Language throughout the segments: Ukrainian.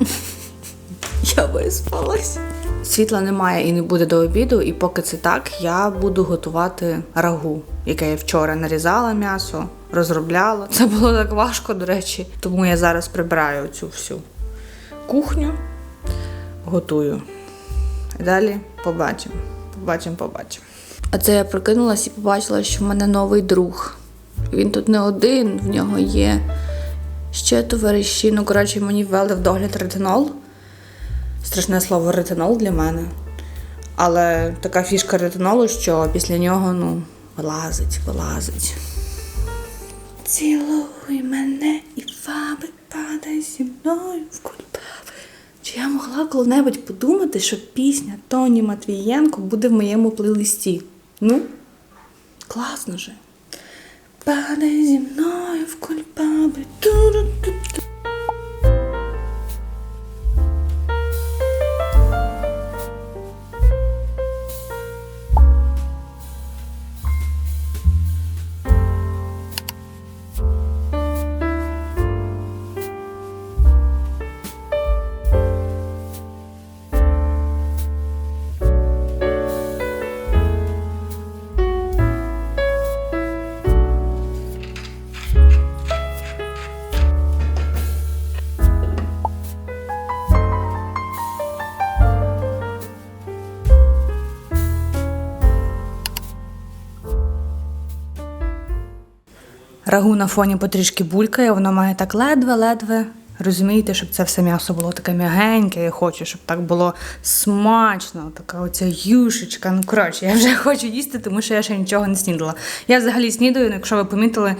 Я виспалась. Світла немає і не буде до обіду, і поки це так, я буду готувати рагу, яке я вчора нарізала м'ясо, розробляла. Це було так важко, до речі. Тому я зараз прибираю цю всю кухню, готую. Далі побачимо. Побачимо, побачимо. А це я прокинулась і побачила, що в мене новий друг. Він тут не один, в нього є ще товариші. Ну, коротше, мені ввели в догляд ретинол. Страшне слово ретинол для мене. Але така фішка ретинолу, що після нього, ну, вилазить, вилазить. Цілуй мене і фаби падай зі мною в кульбаби. Чи я могла коли-небудь подумати, що пісня Тоні Матвієнко буде в моєму плейлисті? Ну, класно же. Падай зі мною в кульбаби. Рагу на фоні потрішки булькає, воно має так ледве-ледве. Розумієте, щоб це все м'ясо було таке м'ягеньке. Я хочу, щоб так було смачно, така оця юшечка. Ну, коротше, я вже хочу їсти, тому що я ще нічого не снідала. Я взагалі снідаю, ну, якщо ви помітили,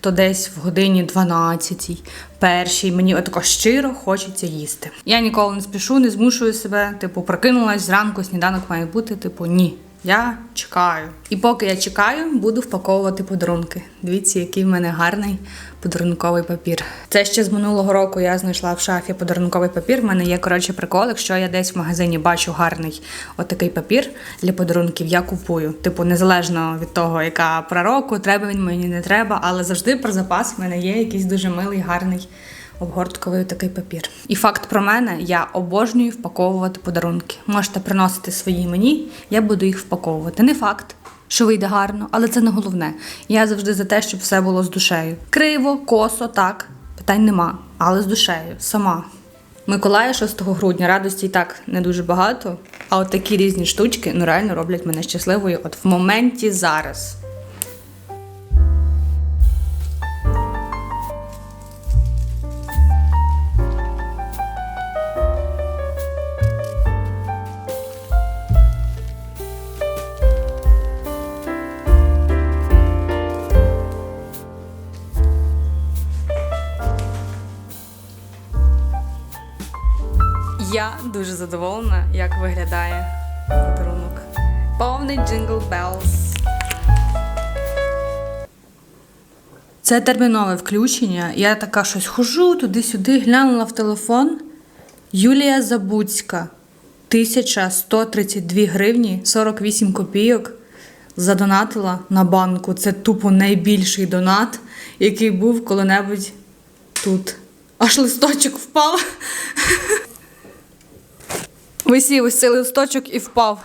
то десь в годині 12 першій. Мені отако щиро хочеться їсти. Я ніколи не спішу, не змушую себе. Типу, прокинулась зранку, сніданок має бути. Типу, ні. Я чекаю. І поки я чекаю, буду впаковувати подарунки. Дивіться, який в мене гарний подарунковий папір. Це ще з минулого року я знайшла в шафі подарунковий папір. В мене є коротше прикол. Якщо я десь в магазині бачу гарний отакий папір для подарунків, я купую. Типу, незалежно від того, яка пора року, треба він мені не треба, але завжди про запас в мене є якийсь дуже милий, гарний обгортковий такий папір. І факт про мене: я обожнюю впаковувати подарунки. Можете приносити свої мені, я буду їх впаковувати. Не факт. Що вийде гарно, але це не головне. Я завжди за те, щоб все було з душею. Криво, косо, так, питань нема, але з душею, сама. Миколая 6 грудня радості і так не дуже багато, а от такі різні штучки ну реально роблять мене щасливою от в моменті зараз. Дуже задоволена, як виглядає подарунок. Повний джингл Bells. Це термінове включення. Я така щось хожу туди-сюди, глянула в телефон. Юлія Забуцька, 1132 гривні 48 копійок. Задонатила на банку. Це тупо найбільший донат, який був коли-небудь тут. Аж листочок впав. Висів ось цей листочок і впав.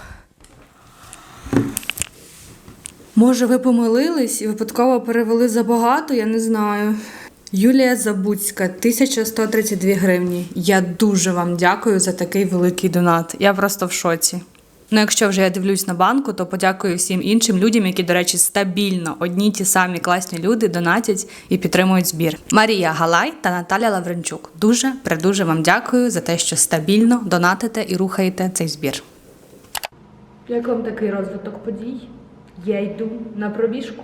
Може, ви помилились і випадково перевели забагато, я не знаю. Юлія Забуцька, 1132 гривні. Я дуже вам дякую за такий великий донат. Я просто в шоці. Ну, якщо вже я дивлюсь на банку, то подякую всім іншим людям, які, до речі, стабільно одні ті самі класні люди донатять і підтримують збір. Марія Галай та Наталя Лавренчук. Дуже придуже вам дякую за те, що стабільно донатите і рухаєте цей збір. Як вам такий розвиток подій? Я йду на пробіжку.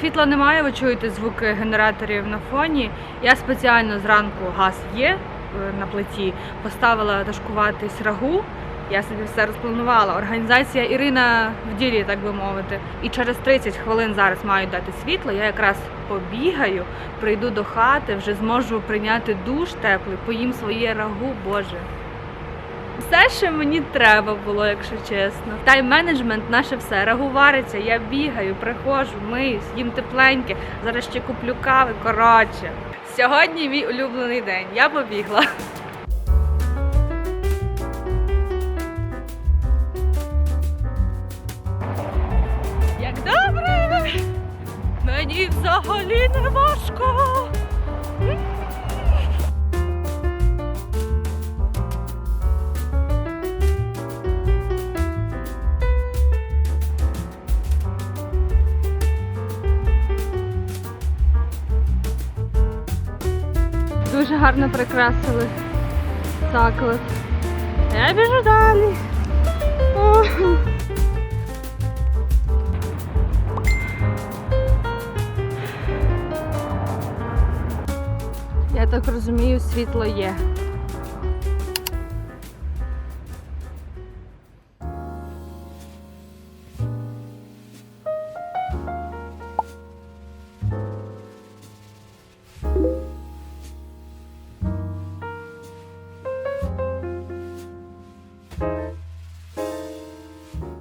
Світла немає, ви чуєте звуки генераторів на фоні. Я спеціально зранку газ є на плиті, поставила ташкуватись рагу. Я собі все розпланувала. Організація Ірина в ділі, так би мовити. І через 30 хвилин зараз мають дати світло. Я якраз побігаю, прийду до хати, вже зможу прийняти душ теплий, поїм своє рагу, Боже. Все, що мені треба було, якщо чесно. Тайм-менеджмент наше все. Рагу вариться, я бігаю, приходжу, миюсь, їм тепленьке. Зараз ще куплю кави. Коротше, сьогодні мій улюблений день. Я побігла. Як добре! Мені взагалі не важко. Гарно прикрасили заклад. Я біжу далі. О. Я так розумію, світло є.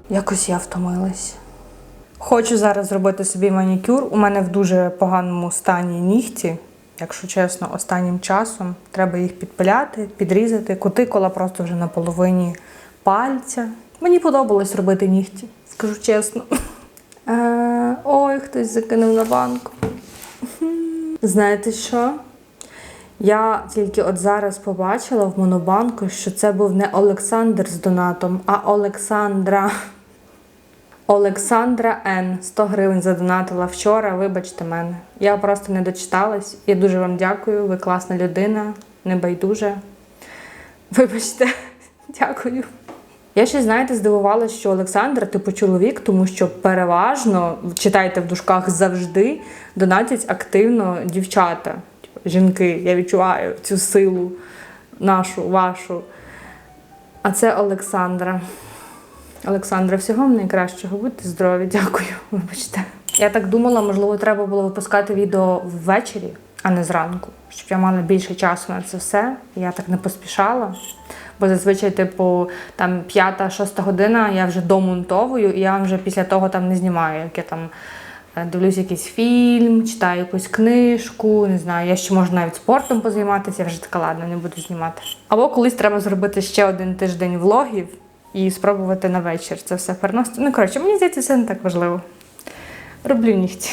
Якось я втомилась. Хочу зараз зробити собі манікюр. У мене в дуже поганому стані нігті. Якщо чесно, останнім часом треба їх підпиляти, підрізати. Кутикула просто вже на половині пальця. Мені подобалось робити нігті, скажу чесно. Е, Ой, хтось закинув на банку. Знаєте що? Я тільки от зараз побачила в монобанку, що це був не Олександр з донатом, а Олександра. Олександра Н. 100 гривень задонатила вчора. Вибачте мене. Я просто не дочиталась. Я дуже вам дякую. Ви класна людина, небайдужа. Вибачте, дякую. Я ще, знаєте, здивувалася, що Олександр, типу чоловік, тому що переважно, читайте в дужках завжди, донатять активно дівчата, типу, жінки. Я відчуваю цю силу нашу, вашу. А це Олександра. Олександра, всього вам найкращого. Будьте здорові, дякую. Вибачте. Я так думала, можливо, треба було випускати відео ввечері, а не зранку, щоб я мала більше часу на це все. Я так не поспішала. Бо зазвичай, типу, там п'ята-шоста година я вже домонтовую, і я вже після того там не знімаю, як я там е, дивлюсь якийсь фільм, читаю якусь книжку, не знаю, я ще можу навіть спортом позайматися, я вже така ладно, не буду знімати. Або колись треба зробити ще один тиждень влогів і спробувати на вечір це все переносити. Ну, коротше, мені здається, це не так важливо. Роблю нігті.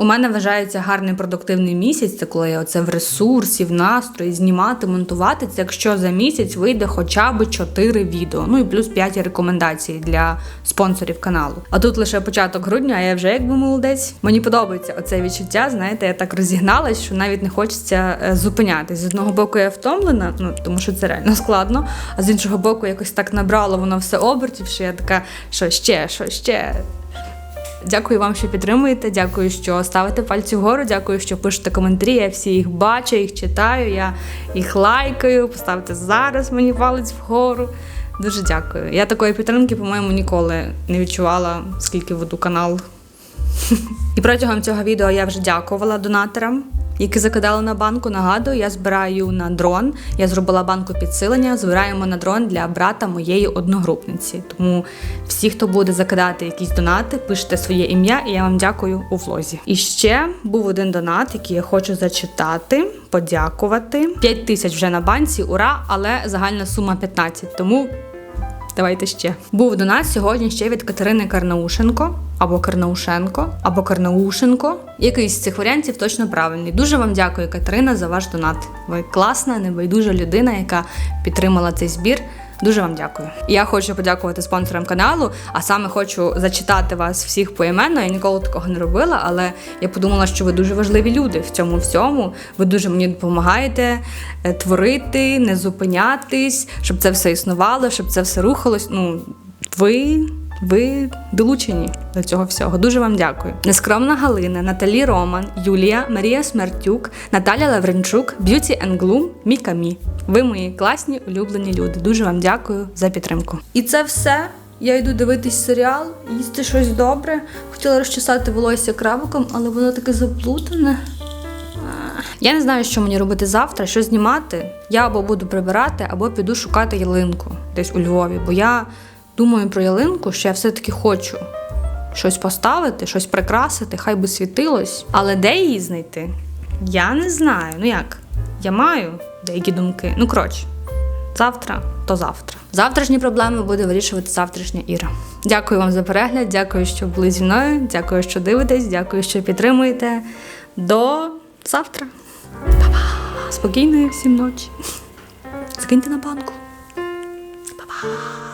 У мене вважається гарний продуктивний місяць, це коли я оце в ресурсі, в настрої, знімати, монтувати. Це якщо за місяць вийде хоча б 4 відео, ну і плюс 5 рекомендацій для спонсорів каналу. А тут лише початок грудня, а я вже якби молодець. Мені подобається оце відчуття. Знаєте, я так розігналась, що навіть не хочеться е, зупинятись. З одного боку, я втомлена, ну тому що це реально складно. А з іншого боку, якось так набрало воно все обертів, що я така, що ще, що ще. Дякую вам, що підтримуєте. Дякую, що ставите пальці вгору. Дякую, що пишете коментарі. Я всі їх бачу, їх читаю. Я їх лайкаю. Поставте зараз мені палець вгору. Дуже дякую. Я такої підтримки, по-моєму, ніколи не відчувала, скільки веду канал. І протягом цього відео я вже дякувала донаторам, які закидали на банку. Нагадую, я збираю на дрон. Я зробила банку підсилення. Збираємо на дрон для брата моєї одногрупниці. Тому всі, хто буде закидати якісь донати, пишете своє ім'я, і я вам дякую у влозі. І ще був один донат, який я хочу зачитати, подякувати. 5 тисяч вже на банці, ура! Але загальна сума 15. Тому Давайте ще. Був до нас сьогодні ще від Катерини Карнаушенко, або Карнаушенко, або Карнаушенко. Якийсь з цих варіантів точно правильний. Дуже вам дякую, Катерина, за ваш донат. Ви класна, небайдужа людина, яка підтримала цей збір. Дуже вам дякую. Я хочу подякувати спонсорам каналу, а саме хочу зачитати вас всіх поіменно. Я ніколи такого не робила, але я подумала, що ви дуже важливі люди в цьому всьому. Ви дуже мені допомагаєте е, творити, не зупинятись, щоб це все існувало, щоб це все рухалось. Ну, ви ви долучені до цього всього. Дуже вам дякую. Нескромна Галина, Наталі Роман, Юлія, Марія Смертюк, Наталя Лавренчук, and Gloom, Міка Мі. Ви мої класні улюблені люди. Дуже вам дякую за підтримку. І це все. Я йду дивитись серіал, їсти щось добре. Хотіла розчесати волосся крабиком, але воно таке заплутане. Я не знаю, що мені робити завтра, що знімати. Я або буду прибирати, або піду шукати ялинку десь у Львові. Бо я думаю про ялинку, що я все-таки хочу щось поставити, щось прикрасити, хай би світилось. Але де її знайти? Я не знаю. Ну як? Я маю деякі думки. Ну, коротше, завтра то завтра. Завтрашні проблеми буде вирішувати завтрашня Іра. Дякую вам за перегляд, дякую, що були зі мною, дякую, що дивитесь, дякую, що підтримуєте. До завтра. Па-па. Спокійної всім ночі. Закиньте на банку. Па-па.